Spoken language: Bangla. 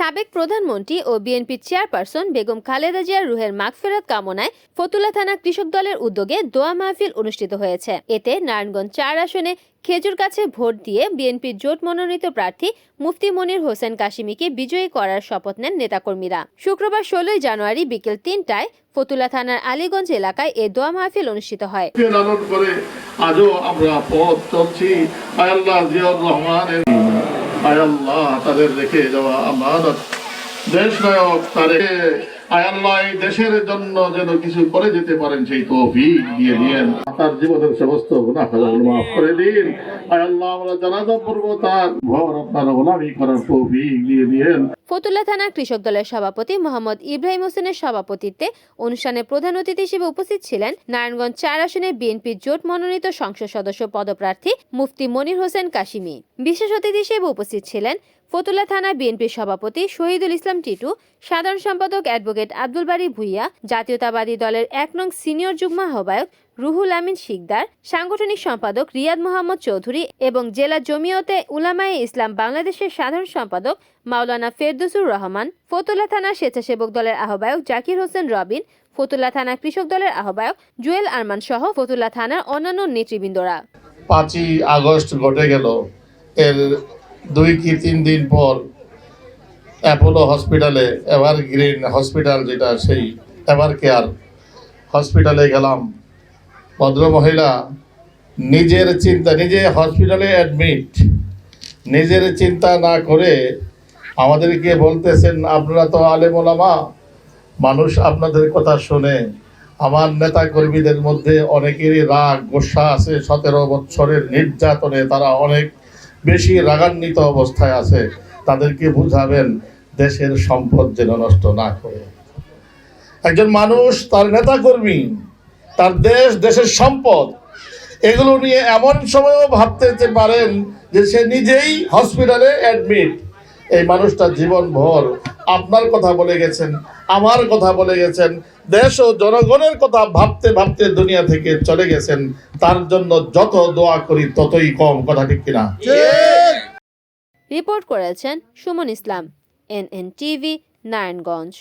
সাবেক প্রধানমন্ত্রী ও বিএনপির চেয়ারপারসন বেগম খালেদা জিয়ার রুহের মাগফেরত কামনায় ফতুল্লা থানা কৃষক দলের উদ্যোগে দোয়া মাহফিল অনুষ্ঠিত হয়েছে। এতে নারায়ণগঞ্জ চার আসনে খেজুর কাছে ভোট দিয়ে বিএনপির জোট মনোনীত প্রার্থী মুফতি মনির হোসেন কাশিমিকে বিজয়ী করার শপথ নেন নেতাকর্মীরা। শুক্রবার ষোলোই জানুয়ারি বিকেল তিনটায় ফতুল্লা থানার আলীগঞ্জ এলাকায় এ দোয়া মাহফিল অনুষ্ঠিত হয়। আজও আমরা পথ চলছি। আল্লাহ রহমানের আয় আল্লাহ, তাদের রেখে যাওয়া আমানত। দেশ নায়ক তারে আয়াল্লাহ দেশের জন্য যেন কিছু করে যেতে পারেন সেই তৌফিক দিয়ে দিয়েন। তার জীবনের সমস্ত খাতাগুলো মাফ করে দিন। আয়াল্লাহ আমরা জানাজা পড়ব তার। ঘর আপনার গোলামি করার তৌফিক দিয়ে দিয়েন। ফতুল্লা থানা কৃষক দলের সভাপতি মোহাম্মদ ইব্রাহিম হোসেনের সভাপতিত্বে অনুষ্ঠানে প্রধান অতিথি হিসেবে উপস্থিত ছিলেন নারায়ণগঞ্জ চার আসনের বিএনপির জোট মনোনীত সংসদ সদস্য পদপ্রার্থী মুফতি মনির হোসেন কাশিমি। বিশেষ অতিথি হিসেবে উপস্থিত ছিলেন ফতুল্লা থানা বিএনপির সভাপতি শহীদুল ইসলাম টিটু, সাধারণ সম্পাদক অ্যাডভোকেট আব্দুল বারী ভুইয়া, জাতীয়তাবাদী দলের এক নং সিনিয়র যুগ্ম আহ্বায়ক রুহুল আমিন শিকদার, সাংগঠনিক সম্পাদক রিয়াদ মোহাম্মদ চৌধুরী এবং জেলা জমিয়তে উলামায়ে ইসলাম বাংলাদেশের সাধারণ সম্পাদক মাওলানা ফেরদুসুর রহমান, ফতুল্লা থানা স্বেচ্ছাসেবক দলের আহ্বায়ক জাকির হোসেন রবিন, ফতুল্লা থানা কৃষক দলের আহ্বায়ক জুয়েল আরমান সহ ফতুল্লা থানার অন্যান্য নেতৃবৃন্দরা। পাঁচই আগস্ট ঘটে গেল। এর দুই কি তিন দিন পর অ্যাপোলো হসপিটালে এভারগ্রিন হসপিটাল যেটা সেই এভার কেয়ার হসপিটালে গেলাম। ভদ্রমহিলা নিজের চিন্তা, নিজে হসপিটালে অ্যাডমিট নিজের চিন্তা না করে আমাদেরকে বলতেছেন, আপনারা তো আলেমোলামা মানুষ আপনাদের কথা শুনে। আমার নেতা কর্মীদের মধ্যে অনেকেরই রাগ, গোসা আছে, সতেরো বছরের নির্যাতনে তারা অনেক বেশি রাগান্বিত অবস্থায় আছে। তাদেরকে বুঝাবেন, দেশের সম্পদ যেন নষ্ট না করে। একজন মানুষ, তার নেতা কর্মী তার দেশ, দেশের সম্পদ। এগুলো নিয়ে এমন সময়ও ভাবতে পারেন যে সে নিজেই হসপিটালে অ্যাডমিট এই মানুষটা জীবন ভর আপনার কথা বলে গেছেন, আমার কথা বলে গেছেন, দেশ ও জনগণের কথা ভাবতে ভাবতে দুনিয়া থেকে চলে গেছেন। তার জন্য যত দোয়া করি ততই কম, কথা ঠিক কিনা? রিপোর্ট করেছেন Suman Islam N N TV Narayanganj.